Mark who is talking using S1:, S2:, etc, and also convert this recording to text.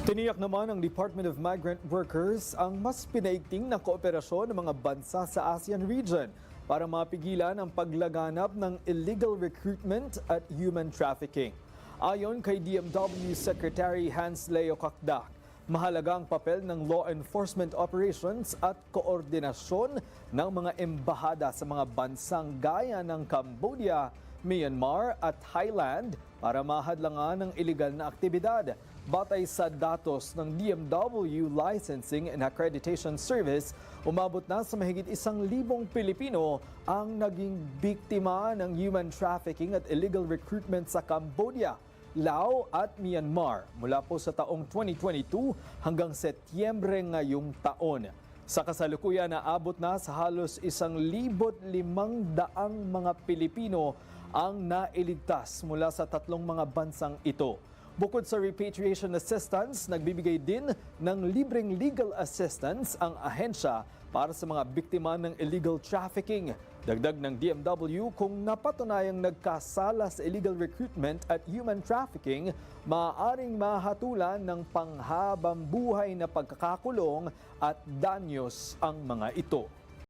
S1: Tiniyak naman ng Department of Migrant Workers ang mas pinaigting na kooperasyon ng mga bansa sa ASEAN region para mapigilan ang paglaganap ng illegal recruitment at human trafficking. Ayon kay DMW Secretary Hans Leo Kakdak, mahalaga ang papel ng law enforcement operations at koordinasyon ng mga embahada sa mga bansang gaya ng Cambodia, Myanmar at Thailand para mahadlangan ang iligal na aktibidad. Batay sa datos ng DMW Licensing and Accreditation Service, umabot na sa mahigit isang libong Pilipino ang naging biktima ng human trafficking at illegal recruitment sa Cambodia. Lao at Myanmar mula po sa taong 2022 hanggang Setyembre ngayong taon. Sa kasalukuyan, naabot na sa halos isang libot limang daang mga Pilipino ang nailigtas mula sa tatlong mga bansang ito. Bukod sa repatriation assistance, nagbibigay din ng libreng legal assistance ang ahensya para sa mga biktima ng illegal trafficking. Dagdag ng DMW kung napatunayang nagkasala sa illegal recruitment at human trafficking, maaaring mahatulan ng panghabang buhay na pagkakakulong at danyos ang mga ito.